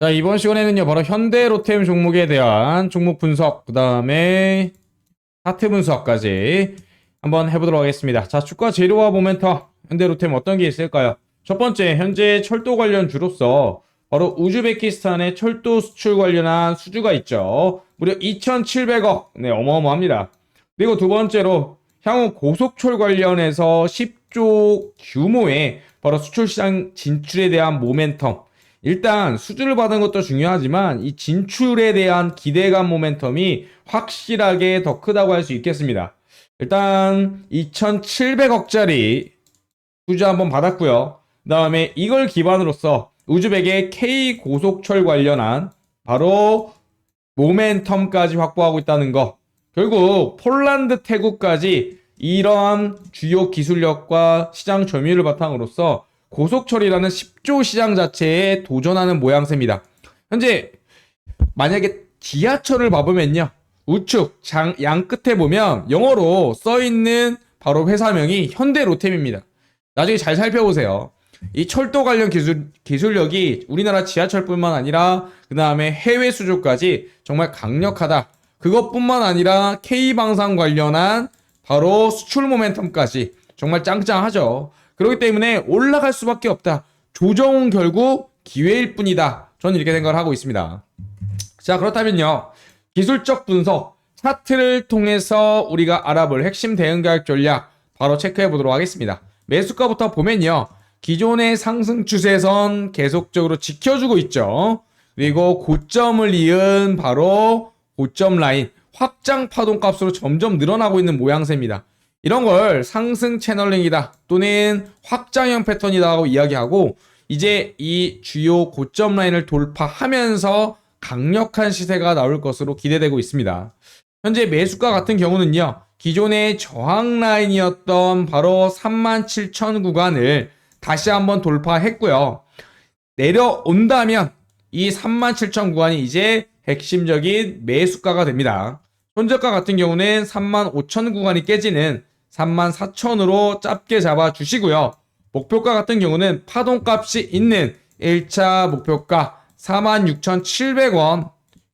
자, 이번 시간에는요, 바로 현대 로템 종목에 대한 종목 분석, 그 다음에 차트 분석까지 한번 해보도록 하겠습니다. 자, 주가 재료와 모멘텀, 현대 로템 어떤 게 있을까요? 첫 번째, 현재 철도 관련 주로서 바로 우즈베키스탄의 철도 수출 관련한 수주가 있죠. 무려 2,700억. 네, 어마어마합니다. 그리고 두 번째로 향후 고속철 관련해서 10조 규모의 바로 수출 시장 진출에 대한 모멘텀. 일단 수주를 받은 것도 중요하지만 이 진출에 대한 기대감 모멘텀이 확실하게 더 크다고 할 수 있겠습니다. 일단 2,700억짜리 투자 한번 받았고요. 그 다음에 이걸 기반으로서 우즈벡의 K 고속철 관련한 바로 모멘텀까지 확보하고 있다는 거. 결국 폴란드, 태국까지 이러한 주요 기술력과 시장 점유율을 바탕으로서 고속철이라는 10조 시장 자체에 도전하는 모양새입니다. 현재 만약에 지하철을 봐보면요. 우측 장, 양 끝에 보면 영어로 써 있는 바로 회사명이 현대로템입니다. 나중에 잘 살펴보세요. 이 철도 관련 기술, 기술력이 우리나라 지하철뿐만 아니라 그 다음에 해외 수주까지 정말 강력하다. 그것뿐만 아니라 K방산 관련한 바로 수출 모멘텀까지 정말 짱짱하죠. 그렇기 때문에 올라갈 수밖에 없다. 조정은 결국 기회일 뿐이다. 저는 이렇게 생각을 하고 있습니다. 자, 그렇다면요. 기술적 분석, 차트를 통해서 우리가 알아볼 핵심 대응 가격 전략 바로 체크해 보도록 하겠습니다. 매수가부터 보면요. 기존의 상승 추세선 계속적으로 지켜주고 있죠. 그리고 고점을 이은 바로 고점 라인 확장 파동 값으로 점점 늘어나고 있는 모양새입니다. 이런 걸 상승 채널링이다 또는 확장형 패턴이다 하고 이야기하고 이제 이 주요 고점 라인을 돌파하면서 강력한 시세가 나올 것으로 기대되고 있습니다. 현재 매수가 같은 경우는요. 기존의 저항 라인이었던 바로 37,000 구간을 다시 한번 돌파했고요. 내려온다면 이 37,000 구간이 이제 핵심적인 매수가가 됩니다. 손저가 같은 경우는 35,000 구간이 깨지는 34,000으로 짧게 잡아 주시고요. 목표가 같은 경우는 파동값이 있는 1차 목표가 46,700원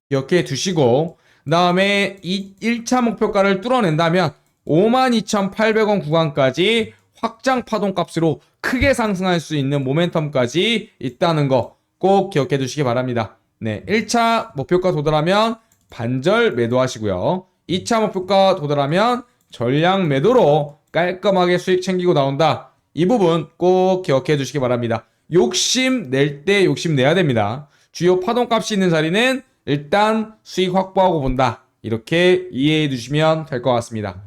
기억해 두시고 그 다음에 이 1차 목표가를 뚫어낸다면 52,800원 구간까지 확장 파동값으로 크게 상승할 수 있는 모멘텀까지 있다는 거 꼭 기억해 두시기 바랍니다. 네, 1차 목표가 도달하면 반절 매도하시고요. 2차 목표가 도달하면 전량 매도로 깔끔하게 수익 챙기고 나온다. 이 부분 꼭 기억해 주시기 바랍니다. 욕심 낼 때 욕심 내야 됩니다. 주요 파동값이 있는 자리는 일단 수익 확보하고 본다. 이렇게 이해해 주시면 될 것 같습니다.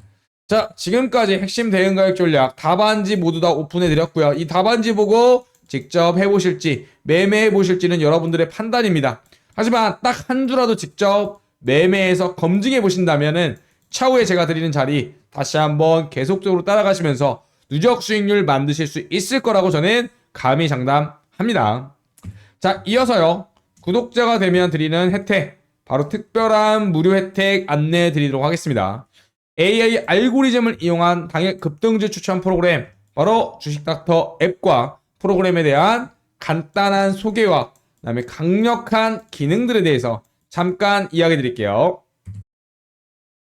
자, 지금까지 핵심 대응 가격 전략 답안지 모두 다 오픈해 드렸고요. 이 답안지 보고 직접 해 보실지 매매해 보실지는 여러분들의 판단입니다. 하지만 딱 한 주라도 직접 매매해서 검증해 보신다면은 차후에 제가 드리는 자리 다시 한번 계속적으로 따라가시면서 누적 수익률 만드실 수 있을 거라고 저는 감히 장담합니다. 자, 이어서요. 구독자가 되면 드리는 혜택, 바로 특별한 무료 혜택 안내해 드리도록 하겠습니다. AI 알고리즘을 이용한 당일 급등주 추천 프로그램, 바로 주식닥터 앱과 프로그램에 대한 간단한 소개와 그다음에 강력한 기능들에 대해서 잠깐 이야기 드릴게요.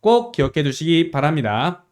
꼭 기억해 두시기 바랍니다.